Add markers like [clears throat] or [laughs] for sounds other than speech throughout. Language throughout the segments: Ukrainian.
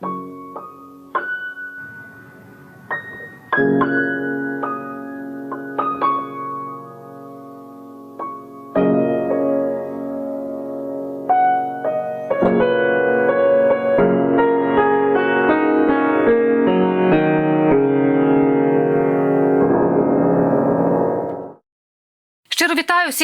Thank you.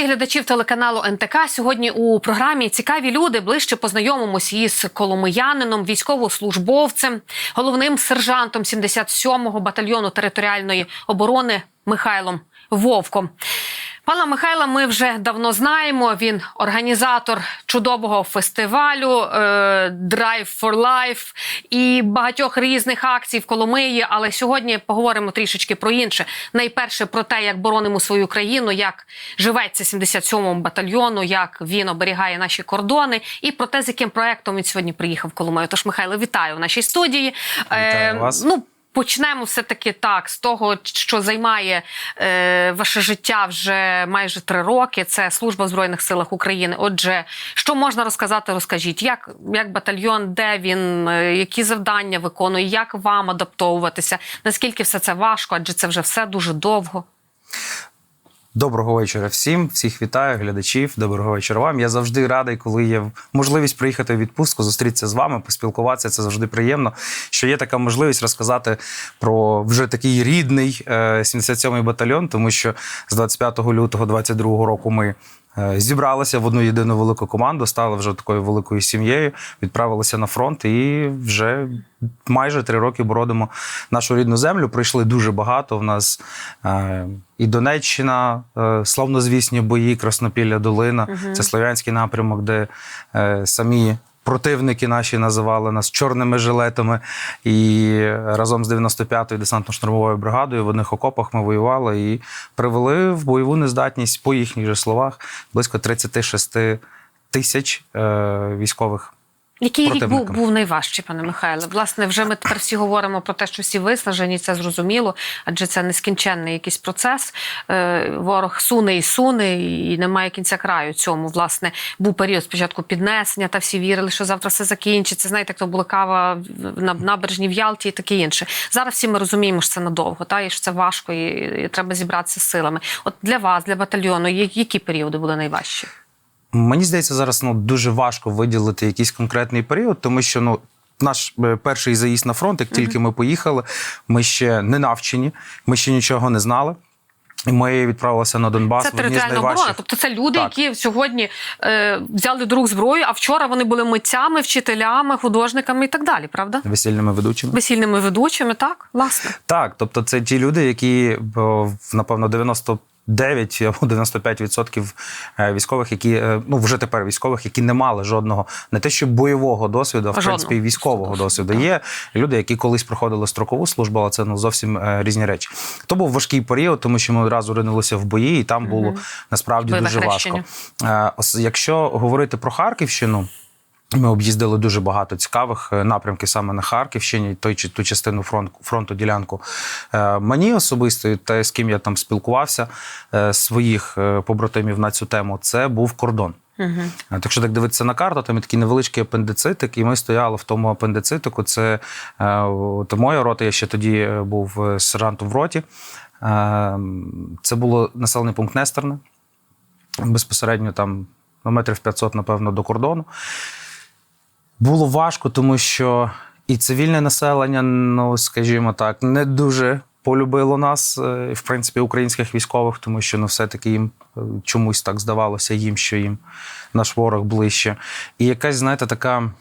Глядачів телеканалу НТК. Сьогодні у програмі цікаві люди ближче познайомимось із коломиянином, військовослужбовцем, головним сержантом 77-го батальйону територіальної оборони Михайлом Вовком. Пана Михайла ми вже давно знаємо. Він організатор чудового фестивалю е, Drive for Life і багатьох різних акцій в Коломиї. Але сьогодні поговоримо трішечки про інше. Найперше про те, як боронимо свою країну, як живеться 77-му батальйону, як він оберігає наші кордони, і про те, з яким проектом він сьогодні приїхав в Коломию. Тож, Михайло, вітаю в нашій студії. Вітаю вас. Ну, Почнемо все таки так з того, що займає е, ваше життя вже майже три роки. Це служба в збройних силах України. Отже, що можна розказати? Розкажіть, як, як батальйон, де він, е, які завдання виконує, як вам адаптовуватися? Наскільки все це важко? Адже це вже все дуже довго. Доброго вечора всім, всіх вітаю, глядачів. Доброго вечора вам. Я завжди радий, коли є можливість приїхати в відпустку, зустрітися з вами, поспілкуватися. Це завжди приємно. Що є така можливість розказати про вже такий рідний е, 77-й батальйон, тому що з 25 лютого 22 року ми. Е, Зібралися в одну єдину велику команду, стала вже такою великою сім'єю, відправилася на фронт і вже майже три роки бородимо нашу рідну землю. Пройшли дуже багато. В нас е, і Донеччина, е, славнозвісні бої, Краснопілля Долина. Це Слов'янський напрямок, де самі. Противники наші називали нас чорними жилетами, і разом з 95-ю десантно-штурмовою бригадою в одних окопах ми воювали і привели в бойову нездатність по їхніх же словах близько 36 тисяч е, військових Який рік був, був найважчий, пане Михайле? Власне, вже ми тепер всі говоримо про те, що всі виснажені, це зрозуміло, адже це нескінченний якийсь процес. Е, ворог суне і суне, і немає кінця краю цьому. Власне, був період спочатку піднесення, та всі вірили, що завтра все закінчиться. Знаєте, то була кава на набережні в Ялті і таке інше. Зараз всі ми розуміємо, що це надовго, та і що це важко, і, і треба зібратися з силами. От для вас, для батальйону, які періоди були найважчі? Мені здається, зараз ну дуже важко виділити якийсь конкретний період, тому що ну. Наш е, перший заїзд на фронт, як тільки ми поїхали, ми ще не навчені, ми ще нічого не знали. І ми відправилися на Донбас Це територіальна оборона. Тобто це люди, Так. які сьогодні е, взяли до рук зброю, а вчора вони були митцями, вчителями, художниками і так далі, правда? весільними ведучими. Весільними ведучими, так, власне. Так, тобто це ті люди, які о, в, напевно 99 або 95% е, військових, які е, ну вже тепер військових, які не мали жодного не те, що бойового досвіду, а в Жодного принципі військового досвіду. Є люди, які колись проходили строкову службу, але це ну зовсім е, різні речі. То був важкий період, тому що ми одразу ринулися в бої, і там було насправді Бойове дуже важко. Якщо говорити про Харківщину. Ми об'їздили дуже багато цікавих е, напрямків саме на Харківщині, той чи ту частину фронту, фронту ділянку. Е, Мені особисто, те, з ким я там спілкувався, е, своїх побратимів на цю тему, це був кордон. Угу. Так що так дивитися на карту, там є такий невеличкий апендицитик, і ми стояли в тому апендицитику. Це от моя рота, я ще тоді був сержантом в роті. Це було населений пункт Нестерне, безпосередньо там на метрів 500, напевно, до кордону. Було важко, тому що і цивільне населення, ну скажімо так, не дуже полюбило нас, е, в принципі, українських військових, тому що ну, все-таки їм е, чомусь так здавалося їм, що їм наш ворог ближче. І якась, знаєте, така.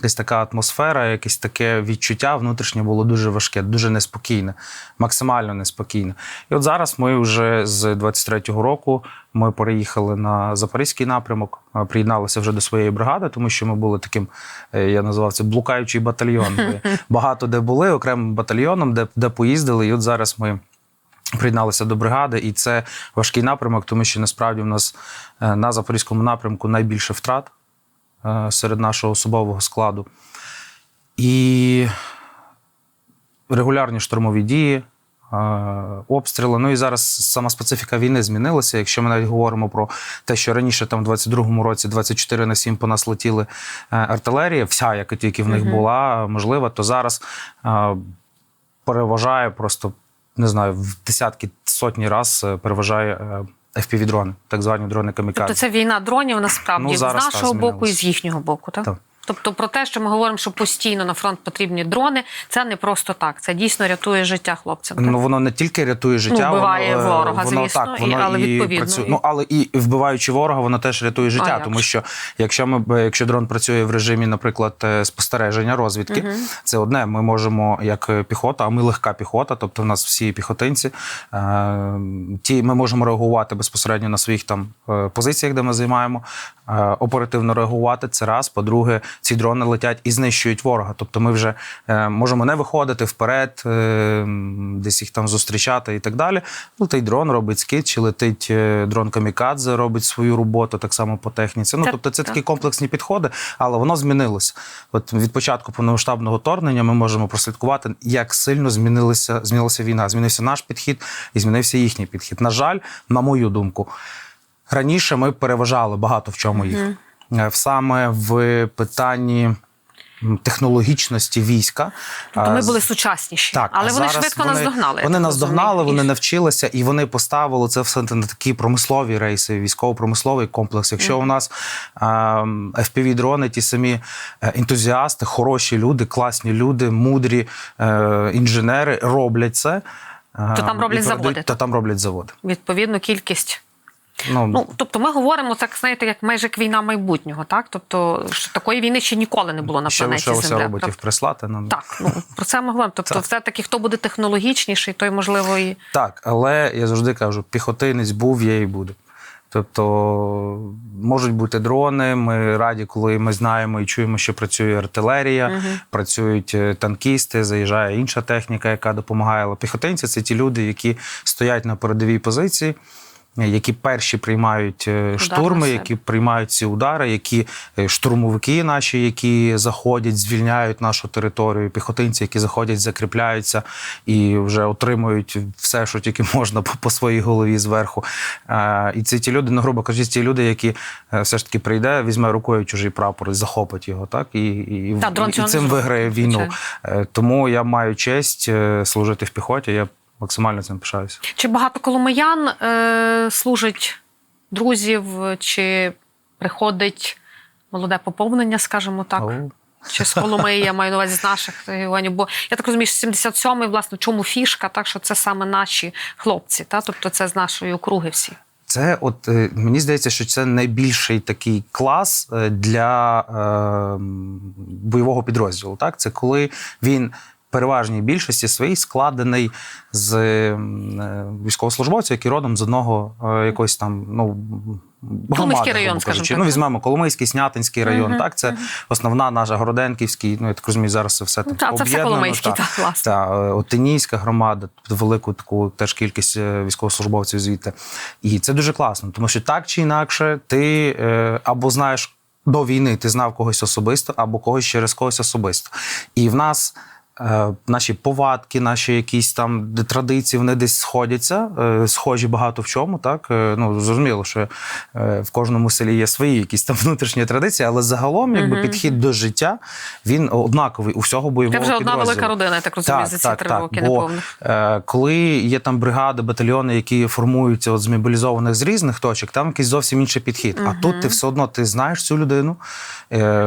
Якась така атмосфера, якесь таке відчуття внутрішнє було дуже важке, дуже неспокійне, максимально неспокійне. І от зараз ми вже з 23-го року ми переїхали на запорізький напрямок, е, приєдналися вже до своєї бригади, тому що ми були таким, е, я називав це блукаючий батальйон. Ми [laughs] багато де були, окремим батальйоном, де, де поїздили. І от зараз ми. Приєдналися до бригади, і це важкий напрямок, тому що насправді в нас е, на запорізькому напрямку найбільше втрат серед нашого особового складу. І регулярні штурмові дії, е, обстріли. Ну і зараз сама специфіка війни змінилася. Якщо ми навіть говоримо про те, що раніше там в 22-му році 24 на 7 по нас летіли е, артилерія, вся, яка тільки в них була можлива, то зараз е, переважає просто не знаю, в десятки сотні раз е, переважає е, FPV-дрони, так звані дрони камікадзе. Тобто це війна дронів насправді Ну, з нашого боку і з їхнього боку, так? Так. Тобто про те, що ми говоримо, що постійно на фронт потрібні дрони, це не просто так. Це дійсно рятує життя хлопцям. так? Ну воно не тільки рятує життя, Ну, вбиває воно, е, ворога, воно звісно, так, і- але і відповідно, працює. і- Ну але і вбиваючи ворога, воно теж рятує життя, як тому же? що якщо ми якщо дрон працює в режимі, наприклад, е, спостереження, розвідки, Мгм. це одне. Ми можемо як е, піхота, а ми легка піхота, тобто в нас всі піхотинці. Ті ми можемо реагувати безпосередньо на своїх там позиціях, де ми займаємо. Оперативно реагувати це раз. По-друге, ці дрони летять і знищують ворога. Тобто, ми вже е, можемо не виходити вперед, е, десь їх там зустрічати і так далі. Летить дрон, робить скид, чи летить е, дрон камікадзе, робить свою роботу так само по техніці. Ну тобто, це так. такі комплексні підходи, але воно змінилося. От від початку повномасштабного вторгнення ми можемо прослідкувати, як сильно змінилася, змінилася війна. Змінився наш підхід і змінився їхній підхід. На жаль, на мою думку, раніше ми переважали багато в чому їх. Е, Саме в питанні технологічності війська. Тобто ми Е, були сучасніші, так, але вони швидко вони, нас догнали. Вони нас догнали, вони навчилися, і вони поставили це все на такі промислові рейси, військово-промисловий комплекс. Якщо у нас fpv дрони ті самі е, ентузіасти, хороші люди, класні люди, мудрі е, інженери роблять це. То там роблять заводи, То там роблять заводи. відповідно кількість. Ну, Ну тобто, ми говоримо так, знаєте, як майже як війна майбутнього, так тобто що такої війни ще ніколи не було на ще планеті Земля. роботів Тобто- прислати нам. Так, ну про це ми говоримо. Тобто, все таки, хто буде технологічніший, той можливо і Так, але я завжди кажу, піхотинець був, є і буде. Тобто можуть бути дрони. Ми раді, коли ми знаємо і чуємо, що працює артилерія, Мгм. працюють е, танкісти, заїжджає інша техніка, яка допомагає. Але піхотинці це ті люди, які стоять на передовій позиції. Е, Які перші приймають е, штурми, які приймають ці удари, які е, штурмовики наші, які заходять, звільняють нашу територію, піхотинці, які заходять, закріпляються і вже отримують все, що тільки можна по, своїй голові зверху. І це ті люди, ну грубо кажучи, ті люди, які все ж таки прийде, візьме рукою чужий прапор і захопить його, так і, і, Та, дрон і, цим виграє війну. Тому я маю честь служити в піхоті. Я максимально цим пишаюся. чи багато коломиян е, служить друзів, чи приходить молоде поповнення, скажімо так. О. Чи з Коломиї, я маю на увазі з наших регіонів. Бо я так розумію, що 77-й, власне, в чому фішка, так що це саме наші хлопці, та? тобто це з нашої округи всі. Це, от е, мені здається, що це найбільший такий клас е, для е, бойового підрозділу. Так, це коли він. Переважній більшості своїй складений з е, військовослужбовців, які родом з одного е, якогось там ну громади, район, скажімо так, Ну візьмемо Коломийський, Снятинський район. Мгм, Так, це основна наша Городенківський. Ну я так розумію, зараз це все Ну, так та, це все Коломийський, так. власне. Та, е, Отинійська громада, велику таку теж кількість військовослужбовців звідти. І це дуже класно, тому що так чи інакше, ти е, або знаєш до війни, ти знав когось особисто, або когось через когось особисто. І в нас. Е, Наші повадки, наші якісь там традиції, вони десь сходяться, е, схожі багато в чому. Так е, ну зрозуміло, що в кожному селі є свої якісь там [laughs] внутрішні традиції, але загалом, якби Мгм. підхід до життя він однаковий у всього Це бойового вже одна підрозділу. велика родина, я так розумію, за ці три роки бо, коли є там бригади, батальйони, які формуються от з мобілізованих з різних точок, там якийсь зовсім інший підхід. А тут ти все одно ти знаєш цю людину,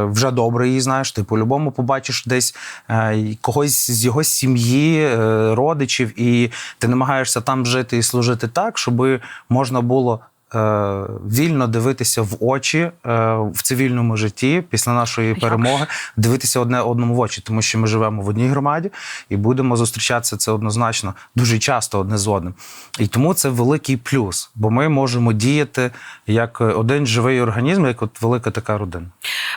вже добре її знаєш. Ти по-любому побачиш десь й когось з його сім'ї, е, родичів, і ти намагаєшся там жити і служити так, щоб можна було. Е, Вільно дивитися в очі е, в цивільному житті після нашої Як перемоги, дивитися одне одному в очі, тому що ми живемо в одній громаді і будемо зустрічатися це однозначно дуже часто одне з одним. І тому це великий плюс, бо ми можемо діяти як один живий організм, як от велика така родина.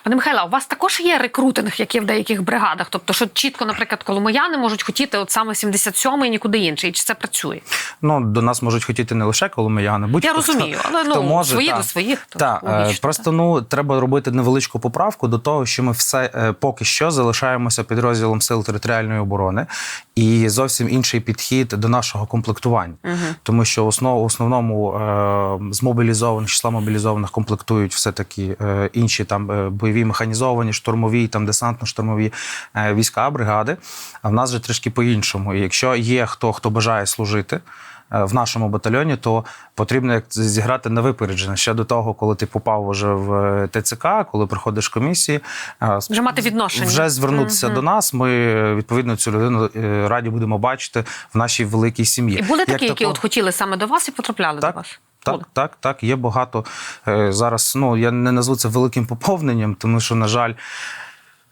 Пане Михайло, у вас також є рекрутинг, як є в деяких бригадах? Тобто, що чітко, наприклад, коломияни можуть хотіти от саме 77-й і нікуди інший. Чи це працює? Ну до нас можуть хотіти не лише коломияни, будь-хто Я розумію, Але ну може, свої та. до своїх. то Так, е, логічно, просто ну треба робити невеличку поправку до того, що ми все е, поки що залишаємося підрозділом сил територіальної оборони і зовсім інший підхід до нашого комплектування, тому що в основ, основному е, з мобілізованих числа мобілізованих комплектують все таки е, інші там е, бойові механізовані, штурмові, там десантно-штурмові е, війська, бригади. А в нас же трішки по-іншому. І якщо є хто, хто бажає служити в нашому батальйоні, то потрібно зіграти на випередження ще до того, коли ти попав уже в е, ТЦК, коли приходиш комісії. е, Вже мати відношення. Вже звернутися до нас. Ми е, відповідно цю людину е, раді будемо бачити в нашій великій сім'ї. І були такі, Як які такого- от хотіли саме до вас і потрапляли так, до вас? Так, так, так. Є багато е, зараз. Ну я не назву це великим поповненням, тому що, на жаль,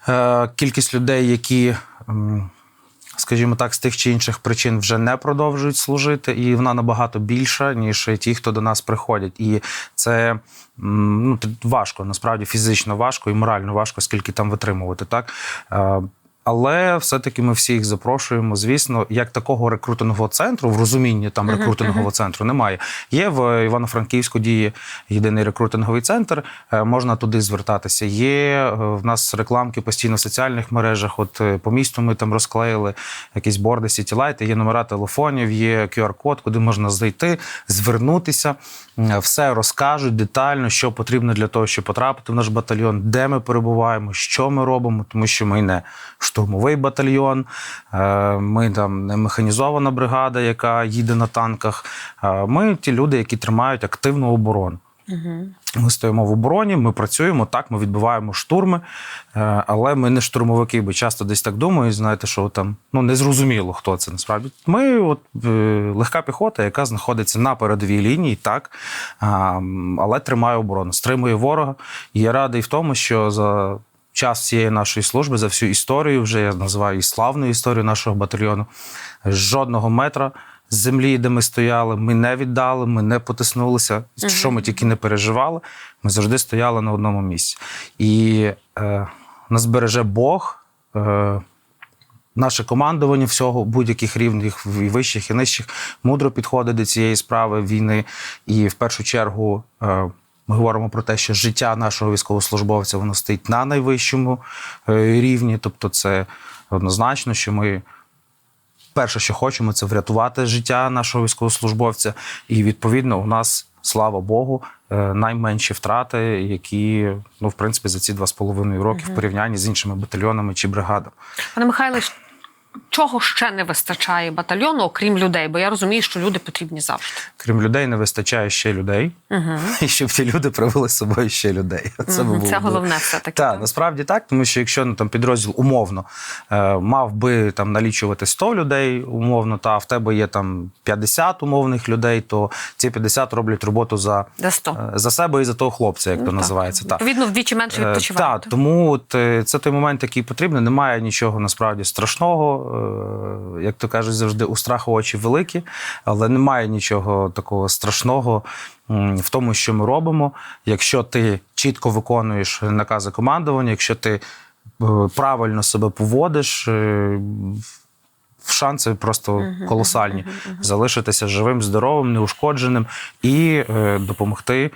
е, кількість людей, які. Скажімо так, з тих чи інших причин вже не продовжують служити, і вона набагато більша, ніж ті, хто до нас приходять. І це ну, важко, насправді фізично важко і морально важко, скільки там витримувати. Так? Але все-таки ми всіх запрошуємо. Звісно, як такого рекрутингового центру, в розумінні там рекрутингового центру немає. Є в Івано-Франківську діє єдиний рекрутинговий центр. е, Можна туди звертатися. Є е, в нас рекламки постійно в соціальних мережах. От е, по місту ми там розклеїли якісь борди сітілайти, є номера телефонів, є QR-код, куди можна зайти, звернутися. Все розкажуть детально, що потрібно для того, щоб потрапити в наш батальйон, де ми перебуваємо, що ми робимо, тому що ми не штурмовий батальйон, е, ми там не механізована бригада, яка їде на танках. Е, Ми ті люди, які тримають активну оборону. Ми стоїмо в обороні, ми працюємо так, ми відбиваємо штурми, е, але ми не штурмовики, бо часто десь так думають, знаєте, що там ну незрозуміло, хто це насправді. Ми от легка піхота, яка знаходиться на передовій лінії, так, але тримає оборону, стримує ворога. І я радий в тому, що за час всієї нашої служби, за всю історію, вже я називаю і славну історію нашого батальйону, жодного метра з землі, де ми стояли, ми не віддали, ми не потиснулися. Що ми тільки не переживали, ми завжди стояли на одному місці. І е, нас береже Бог. Е, Наше командування всього будь-яких рівнів і вищих і нижчих мудро підходить до цієї справи війни. І в першу чергу е, ми говоримо про те, що життя нашого військовослужбовця воно стоїть на найвищому е, рівні. Тобто, це однозначно, що ми перше, що хочемо, це врятувати життя нашого військовослужбовця. І відповідно у нас, слава Богу, е, найменші втрати, які ну в принципі за ці два з половиною роки в порівнянні з іншими батальйонами чи бригадами. Пане Михайле, чого ще не вистачає батальйону, окрім людей? Бо я розумію, що люди потрібні завжди. Крім людей, не вистачає ще людей, [laughs] і щоб ті люди привели з собою ще людей. Це, Мгм, було Це головне все таки. Так, насправді так, тому що якщо ну, там підрозділ умовно е, мав би там налічувати 100 людей, умовно, та в тебе є там 50 умовних людей, то ці 50 роблять роботу за, За 100. е, за себе і за того хлопця, як то Ну, так. називається. Так. Відповідно, вдвічі менше Е, відпочивають. Так, тому от, це той момент, який потрібен. Немає нічого насправді страшного. Е, Як то кажуть, завжди у страху очі великі, але немає нічого такого страшного в тому, що ми робимо. Якщо ти чітко виконуєш накази командування, якщо ти е, правильно себе поводиш. е, Шанси просто колосальні залишитися живим, здоровим, неушкодженим і е, допомогти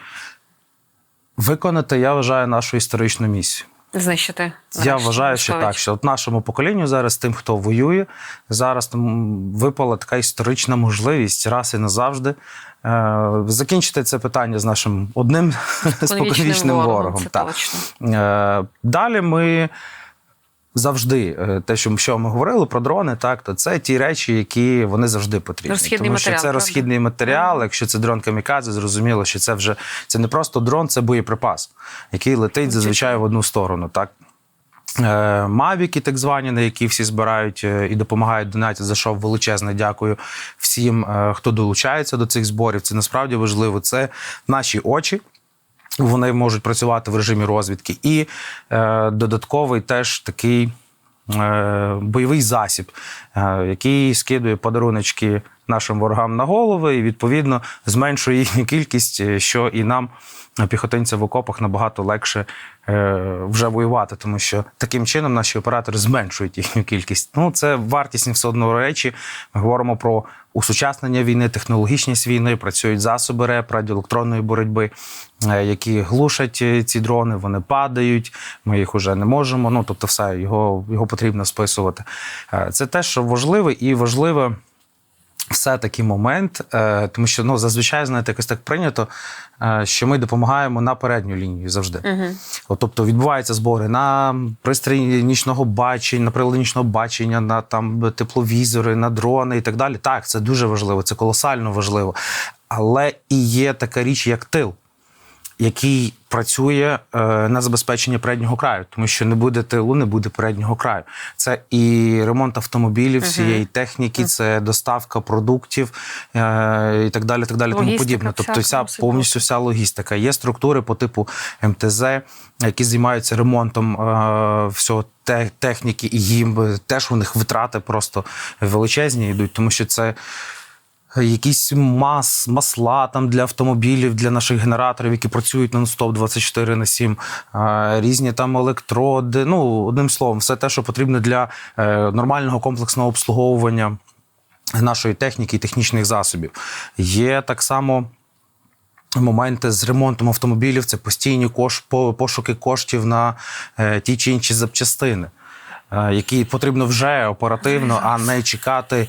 виконати, я вважаю, нашу історичну місію. Знищити. Я вважаю, що так. Що от нашому поколінню зараз, тим, хто воює, зараз там випала така історична можливість раз і назавжди е, закінчити це питання з нашим одним споконвічним ворогом. Це так. точно. Е, Далі ми завжди, е, те, що, що ми говорили про дрони, так, то це ті речі, які вони завжди потрібні. Розхідний Тому що матеріал, це правда? розхідний матеріал. Якщо це дрон камікадзе, зрозуміло, що це вже це не просто дрон, це боєприпас, який летить зазвичай в одну сторону. Так? Е, Мавіки, так звані, на які всі збирають е, і допомагають донаті, за що величезне дякую всім, хто долучається до цих зборів. Це насправді важливо. Це наші очі. Вони можуть працювати в режимі розвідки. І е, додатковий теж такий е, бойовий засіб, е, який скидує подаруночки нашим ворогам на голови, і відповідно зменшує їхню кількість, е, що і нам, піхотинцям в окопах, набагато легше е, вже воювати, тому що таким чином наші оператори зменшують їхню кількість. Ну це вартісні все одно речі. Ми говоримо про усучаснення війни, технологічність війни, працюють засоби РЕП, радіоелектронної боротьби, е, які глушать е, ці дрони, вони падають. Ми їх уже не можемо. Ну тобто, все його, його потрібно списувати. Це те, що важливо, і важливо. Все таки момент, е, тому що ну зазвичай знаєте, якось так прийнято, е, що ми допомагаємо на передню лінію завжди. Угу. От, тобто відбуваються збори на пристрій нічного бачення, на прилади нічного бачення, на там тепловізори, на дрони і так далі. Так, це дуже важливо, це колосально важливо. Але і є така річ, як тил, який працює е, на забезпечення переднього краю, тому що не буде тилу, не буде переднього краю. Це і ремонт автомобілів, всієї техніки, це доставка продуктів е, і так далі. Так далі тому подібне. Тобто, вся повністю вся логістика. Є структури по типу МТЗ, які займаються ремонтом е, всього те- техніки, і їм теж у них витрати просто величезні йдуть, тому що це. Якісь мас, масла там для автомобілів, для наших генераторів, які працюють нон-стоп 24 на 7, е, різні там електроди. Ну, одним словом, все те, що потрібно для е, нормального комплексного обслуговування нашої техніки і технічних засобів. Є так само. Моменти з ремонтом автомобілів це постійні кош, по- пошуки коштів на е, ті чи інші запчастини, е, які потрібно вже оперативно, а не чекати.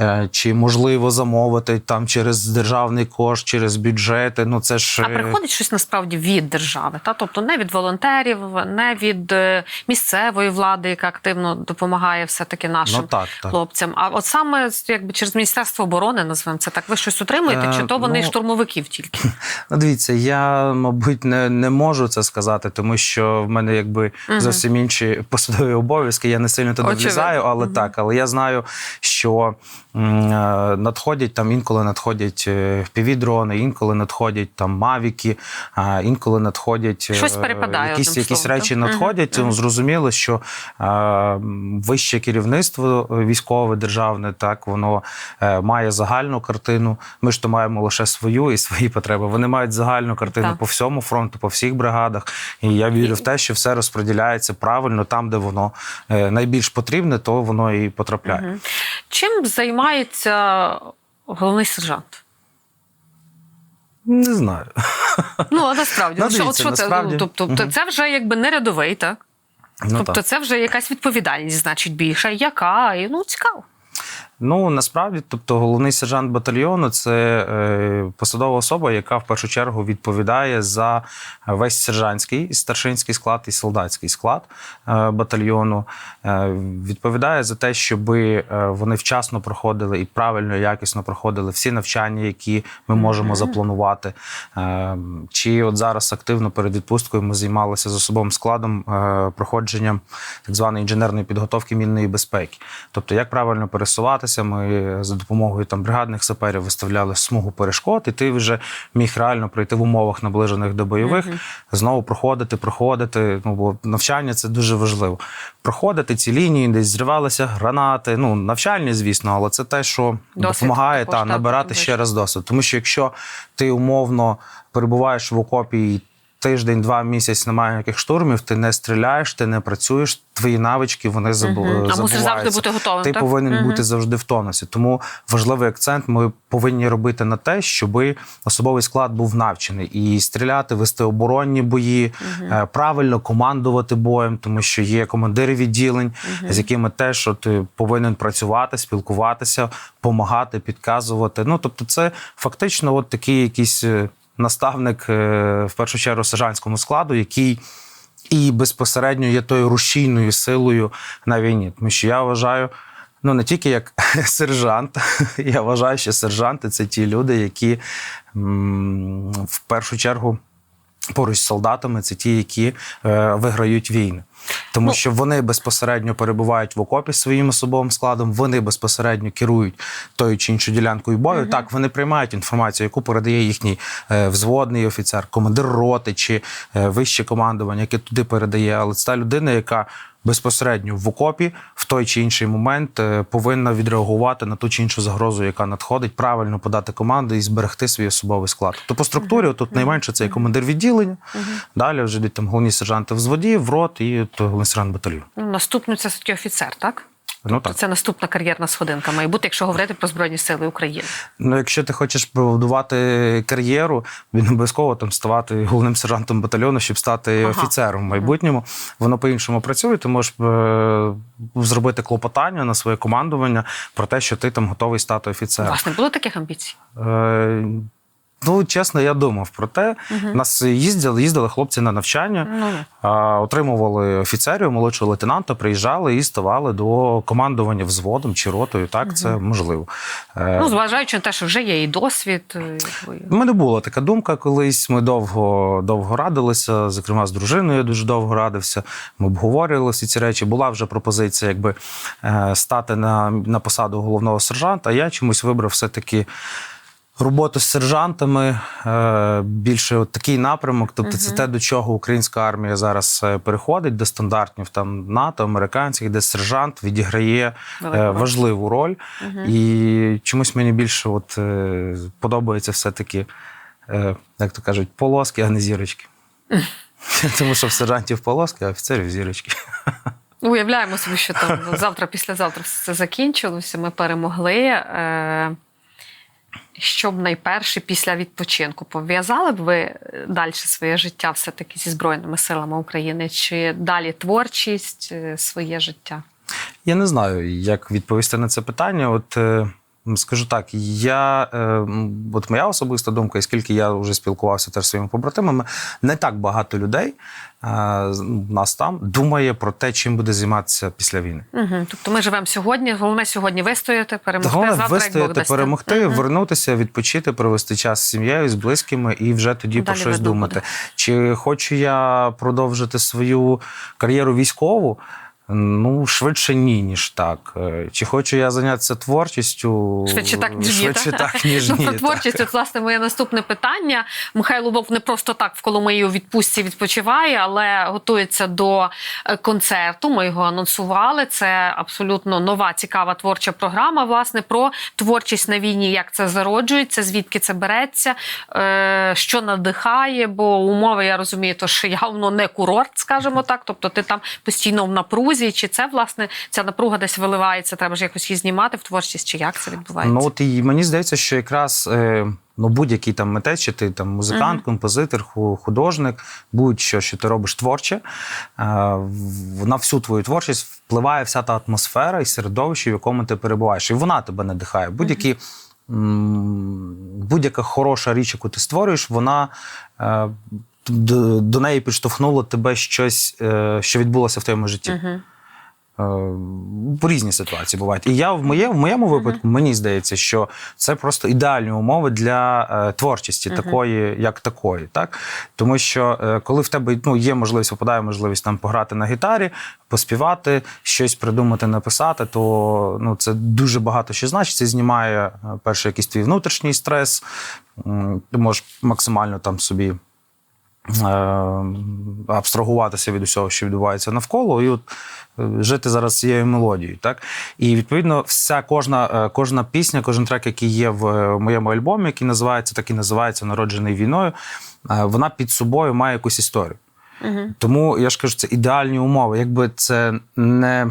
Е, Чи можливо замовити там через державний кошт, через бюджети? Ну це ж А е, приходить щось насправді від держави, та тобто не від волонтерів, не від е, місцевої влади, яка активно допомагає все-таки нашим Ну, так, так. хлопцям. А от саме якби через міністерство оборони назвемо це так. Ви щось отримуєте? Е, Чи то вони ну, штурмовиків тільки? [laughs] Ну, дивіться, я, мабуть, не, не можу це сказати, тому що в мене якби зовсім інші посадові обов'язки. Я не сильно туди влізаю, але Мгм. так. Але я знаю, що надходять там інколи надходять півдрони, інколи надходять там мавіки, інколи надходять е, Щось перепадає, якісь, якісь словом, речі так? Надходять. Ну, зрозуміло, що е, вище керівництво е, військове державне, так воно е, має загальну картину. Ми ж то маємо лише свою і свої потреби. Вони мають загальну картину Так. по всьому фронту, по всіх бригадах. І я вірю в те, що все розподіляється правильно там, де воно е, найбільш потрібне, то воно і потрапляє. Мгм. Чим займається головний сержант? Не знаю. Ну а насправді Ну, ну, що, от що насправді- це? Тобто, угу. це вже якби не рядовий, так? Ну, тобто, так. це вже якась відповідальність, значить, більша. Яка? І ну цікаво. Ну насправді, тобто, головний сержант батальйону це е, посадова особа, яка в першу чергу відповідає за весь сержантський, старшинський склад і солдатський склад е, батальйону. Е, відповідає за те, щоб вони вчасно проходили і правильно якісно проходили всі навчання, які ми можемо запланувати. Е, чи от зараз активно перед відпусткою ми займалися з особовим складом е, проходженням так званої інженерної підготовки мінної безпеки. Тобто, як правильно пересуватися, ми за допомогою там бригадних саперів виставляли смугу перешкод, і ти вже міг реально пройти в умовах наближених до бойових, Мгм. знову проходити, проходити. Ну бо навчання це дуже важливо. Проходити ці лінії, десь зривалися гранати. Ну навчальні, звісно, але це те, що Досвід допомагає та набирати ще раз досвід. Тому що якщо ти умовно перебуваєш в окопі і тиждень, два місяць немає ніяких штурмів, ти не стріляєш, ти не працюєш, твої навички вони забу... Мгм. А мусиш завжди бути готовим. Ти так? повинен Мгм. бути завжди в тонусі. Тому важливий акцент ми повинні робити на те, щоб особовий склад був навчений і стріляти, вести оборонні бої, е, правильно командувати боєм, тому що є командири відділень, з якими теж от, ти повинен працювати, спілкуватися, допомагати, підказувати. Ну тобто, це фактично от такий якийсь е, наставник е, в першу чергу сержантському складу, який і безпосередньо є тою рушійною силою на війні. Тому що я вважаю, ну не тільки як [laughs] сержант, [laughs] я вважаю, що сержанти це ті люди, які в першу чергу поруч з солдатами, це ті, які е, виграють війни. Тому Ну, що вони безпосередньо перебувають в окопі своїм особовим складом, вони безпосередньо керують тою чи іншою ділянкою бою. Так, вони приймають інформацію, яку передає їхній е, взводний офіцер, командир роти чи е, вище командування, яке туди передає. Але це та людина, яка безпосередньо в окопі в той чи інший момент е, повинна відреагувати на ту чи іншу загрозу, яка надходить, правильно подати команди і зберегти свій особовий склад. То по структурі тут найменше це і командир відділення. Далі вже йдуть там головні сержанти взводів, в рот і головний сержант батальйону. Ну, наступний це офіцер, так? Ну так. Це наступна кар'єрна сходинка має бути, якщо говорити про Збройні Сили України. Ну, якщо ти хочеш побудувати кар'єру, він обов'язково там ставати головним сержантом батальйону, щоб стати Ага. офіцером в майбутньому. Воно по-іншому працює. Ти можеш е, зробити клопотання на своє командування про те, що ти там готовий стати У офіцером. вас не було таких амбіцій? Е, Ну, чесно, я думав про те. У нас їздили, їздили хлопці на навчання, Ну, а, отримували офіцерів, молодшого лейтенанта, приїжджали і ставали до командування взводом чи ротою. Так, це можливо. Е, ну, зважаючи на те, що вже є і досвід. е. У мене була така думка колись. Ми довго довго радилися. Зокрема, з дружиною я дуже довго радився. Ми обговорювали всі ці речі. Була вже пропозиція, якби е, стати на, на посаду головного сержанта. Я чомусь вибрав все-таки. Роботу з сержантами е, більше от такий напрямок. Тобто, це те, до чого українська армія зараз е, переходить, до стандартів там НАТО, американських, де сержант відіграє е, роль. важливу роль. І чомусь мені більше от, подобається все-таки, як то кажуть, полоски, а не зірочки. [laughs] Тому що в сержантів полоски, а офіцерів зірочки. Уявляємо собі, що там завтра, післязавтра все це закінчилося, ми перемогли. Е, Щоб найперше після відпочинку пов'язали б ви далі своє життя все-таки зі Збройними силами України? Чи далі творчість, е, своє життя? Я не знаю, як відповісти на це питання. От е, скажу так, я е, от моя особиста думка, і скільки я вже спілкувався теж зі своїми побратимами, не так багато людей е, нас там думає про те, чим буде займатися після війни. Угу. Тобто ми живемо сьогодні, головне сьогодні вистояти, перемогти Головне завтра, вистояти, перемогти, Мгм. вернутися, відпочити, провести час з сім'єю, з близькими і вже тоді про щось думати. буде. Чи хочу я продовжити свою кар'єру військову? Ну, швидше ні, ніж так. Е, Чи хочу я зайнятися творчістю? Швидше так, ніж ні. Швидше так, [laughs] ніж ну, ні. про творчість, от, власне, моє наступне питання. Михайло Вовк не просто так в Коломиї у відпустці відпочиває, але готується до е, концерту. Ми його анонсували. Це абсолютно нова, цікава творча програма, власне, про творчість на війні, як це зароджується, звідки це береться, е, що надихає, бо умови, я розумію, то що явно не курорт, скажімо так. Тобто ти там постійно в напрузі. Чи це, власне, ця напруга десь виливається, треба ж якось її знімати в творчість, чи як це відбувається? Ну от і мені здається, що якраз е, ну, будь-який там митець, чи ти там музикант, композитор, художник, будь-що, що ти робиш творче, е, на всю твою творчість впливає вся та атмосфера і середовище, в якому ти перебуваєш. І вона тебе надихає. Будь-які. Будь-яка хороша річ, яку ти створюєш, вона е, до, до неї підштовхнуло тебе щось, е, що відбулося в твоєму житті. Е, різні ситуації бувають. І я в, моє, в моєму випадку мені здається, що це просто ідеальні умови для е, творчості, такої, як такої. Так? Тому що е, коли в тебе ну, є можливість, випадає можливість там пограти на гітарі, поспівати, щось придумати, написати, то ну, це дуже багато що значить. Це знімає е, перше якийсь твій внутрішній стрес. Ти можеш максимально там собі абстрагуватися від усього, що відбувається навколо, і от е, жити зараз цією мелодією. Так? І відповідно, вся кожна, е, кожна пісня, кожен трек, який є в е, моєму альбомі, який називається, так і називається Народжений війною, е, вона під собою має якусь історію. Тому я ж кажу, це ідеальні умови. Якби це не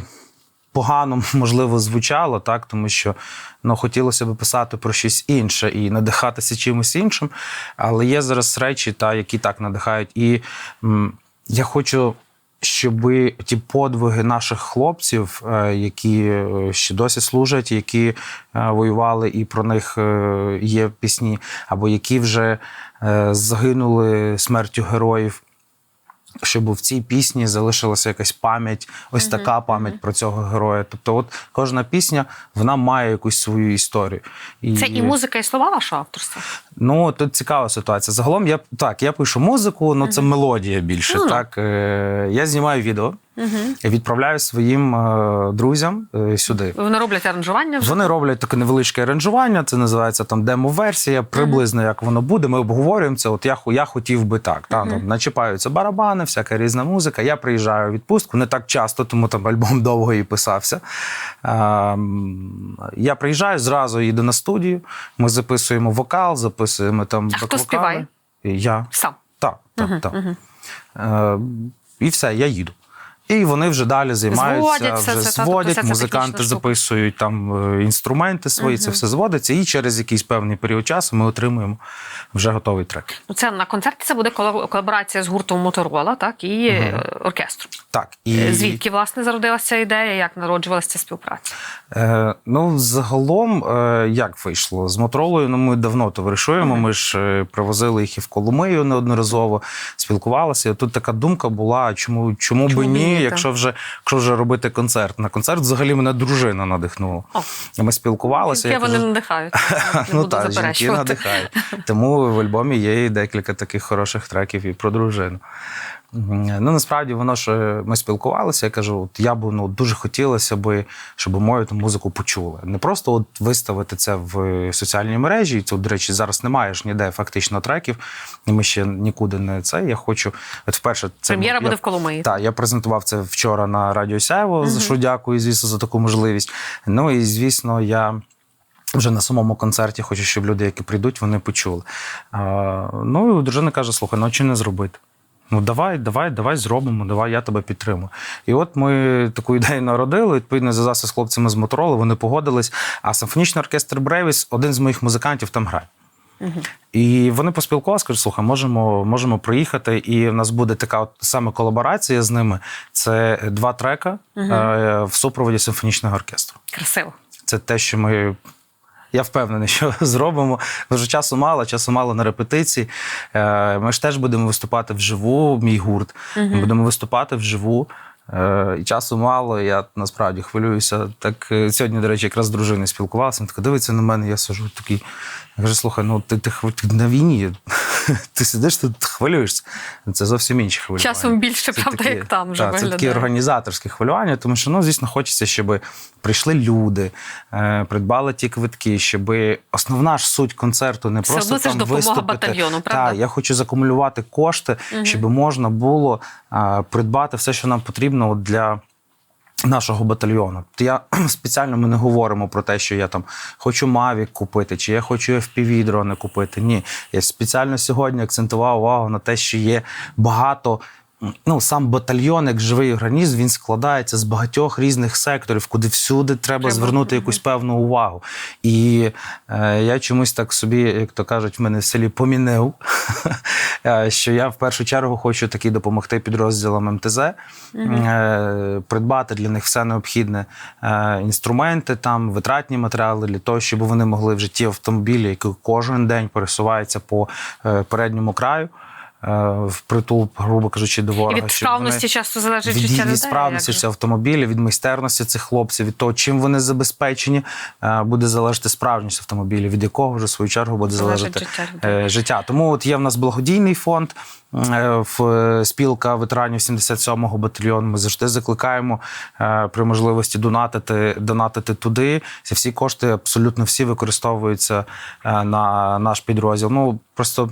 погано, [laughs] можливо, звучало, так, тому що ну, хотілося б писати про щось інше і надихатися чимось іншим. Але є зараз речі, та, які так надихають. І м, я хочу. Щоб ті подвиги наших хлопців, е, які е, ще досі служать, які е, воювали, і про них є пісні, або які вже загинули смертю героїв, щоб в цій пісні залишилася якась пам'ять, ось така пам'ять про цього героя. Тобто, от кожна пісня вона має якусь свою історію. І, Це і музика, і слова вашого авторства. Ну тут цікава ситуація. Загалом я так, я пишу музику, ну це мелодія більше. Ну. Так е, я знімаю відео. Відправляю своїм е, друзям е, сюди. Вони роблять аранжування вже. Вони роблять таке невеличке аранжування, це називається там демо-версія, приблизно як воно буде. Ми обговорюємо це. От я, я хотів би так. Та, там, начіпаються барабани, всяка різна музика. Я приїжджаю у відпустку не так часто, тому там альбом [laughs] довго і писався. Ем, я приїжджаю, зразу їду на студію. Ми записуємо вокал, записуємо там А хто співає? Я. Сам. Так, так, так. Е, і все, я їду. І вони вже далі займаються, Зводять вже це, тобто зводять, ця музиканти штука. записують там е, інструменти свої, це все зводиться, і через якийсь певний період часу ми отримуємо вже готовий трек. Ну, Це на концерті це буде колаборація з гуртом Моторола, так і е, оркестром. Так, і Е, Звідки власне зародилася ідея? Як народжувалася ця співпраця? Е, ну, загалом, е, як вийшло? З Моторолою ну, ми давно товаришуємо. Ми ж привозили їх і в Коломию неодноразово, спілкувалися. І тут така думка була: чому, чому, Чому би ні, ні, якщо вже, якщо вже робити концерт. На концерт взагалі мене дружина надихнула. О. Ми спілкувалися. Я вони кажу, надихають. [laughs] Не Ну так, жінки надихають. [laughs] Тому в альбомі є і декілька таких хороших треків і про дружину. Ну, насправді воно ж ми спілкувалися. Я кажу, от я б ну дуже хотілося би, щоб мою там музику почули. Не просто от виставити це в соціальній мережі. І тут, до речі, зараз немає ж ніде фактично треків, і ми ще нікуди не це. Я хочу, от вперше це Прем'єра я- буде в Коломиї. так, я презентував це вчора на Радіо Сяйво, за що дякую, звісно, за таку можливість. Ну і звісно, я. Вже на самому концерті хочу, щоб люди, які прийдуть, вони почули. А, ну і дружина каже: слухай, ну чи не зробити? Ну давай, давай, давай зробимо, давай, я тебе підтримую. І от ми таку ідею народили. Відповідно, зв'язався з хлопцями з Мотороли, вони погодились. А симфонічний оркестр Бревіс, один з моїх музикантів там грає. І вони поспілкувалися, кажуть, слухай, можемо, можемо приїхати, і в нас буде така от саме колаборація з ними. Це два трека е, в супроводі симфонічного оркестру. Красиво. Це те, що ми. Я впевнений, що [laughs] зробимо. Вже часу мало, часу мало на репетиції. Е, Ми ж теж будемо виступати вживу, мій гурт. Ми будемо виступати вживу. Е, І часу мало, я насправді хвилююся. Так е, сьогодні, до речі, якраз з дружиною спілкувався. Він така дивиться на мене, я сижу такий. Я кажу, слухай, ну ти, ти, ти на війні, [laughs] ти сидиш тут, хвилюєшся. Це зовсім інші хвилювання. Часом більше, Це правда, такі- як там вже так, Це такі організаторські хвилювання, тому що, ну, звісно, хочеться, щоб прийшли люди, е, придбали ті квитки, щоб основна ж суть концерту не Все просто одно це ж допомога виступити. батальйону, правда? Так, я хочу закумулювати кошти, щоб можна було придбати все, що нам потрібно для. Нашого батальйону. Я [clears throat] спеціально ми не говоримо про те, що я там хочу Mavic купити, чи я хочу FPV дрони купити. Ні, я спеціально сьогодні акцентував увагу на те, що є багато. Ну, сам батальйон, як живий організм, він складається з багатьох різних секторів, куди всюди треба, Треба, звернути якусь певну увагу. І е, я чомусь так собі, як то кажуть, в мене в селі помінив, [laughs] е, що я в першу чергу хочу таки допомогти підрозділам МТЗ, е, придбати для них все необхідне е, інструменти, там витратні матеріали для того, щоб вони могли в житті автомобілі, які кожен день пересуваються по е, передньому краю. Е, В притул, грубо кажучи, до І від справності часто залежить від, життя від людей. справності як автомобіля, від майстерності цих хлопців, від того, чим вони забезпечені, е, буде залежати справжність автомобіля, від якого вже в свою чергу буде залежати життя е, життя. Тому от є в нас благодійний фонд. В спілка ветеранів 77-го батальйону. Ми завжди закликаємо при можливості донатити, донатити туди. Ці Всі кошти абсолютно всі використовуються на наш підрозділ. Ну просто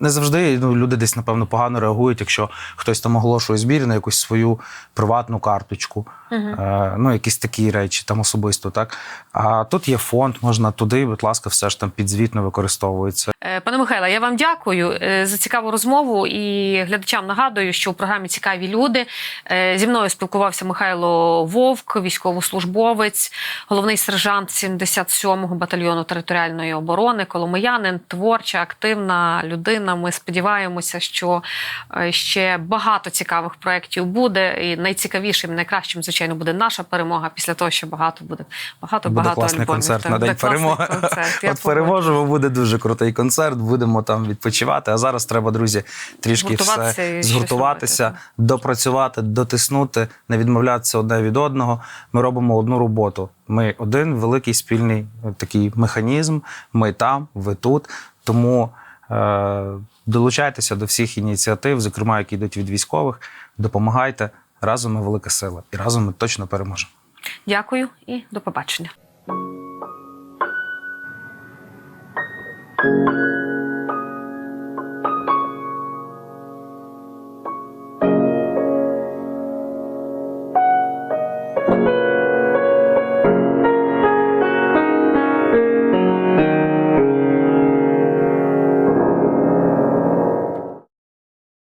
не завжди ну, люди десь, напевно, погано реагують, якщо хтось там оголошує збір на якусь свою приватну карточку, е, ну, якісь такі речі там особисто. так. А тут є фонд, можна туди, будь ласка, все ж там підзвітно використовується. Е, Пане Михайле, я вам дякую е, за цікаву розмову і глядачам нагадую, що у програмі Цікаві люди е, зі мною спілкувався Михайло Вовк, військовослужбовець, головний сержант 77-го батальйону територіальної оборони, коломиянин, творча, активна людина. Ми сподіваємося, що ще багато цікавих проєктів буде. І найцікавішим, найкращим, звичайно, буде наша перемога після того, що багато буде багато Буде багато класний альбомів. концерт Так, на День перемоги. концерт. От переможемо, буде дуже крутий концерт. Будемо там відпочивати. А зараз треба, друзі, трішки все згуртуватися, робити, допрацювати, дотиснути, не відмовлятися одне від одного. Ми робимо одну роботу. Ми один великий спільний е, такий механізм. Ми там, ви тут. Тому е, долучайтеся до всіх ініціатив, зокрема, які йдуть від військових. Допомагайте, Разом ми велика сила, і разом ми точно переможемо. Дякую і до побачення.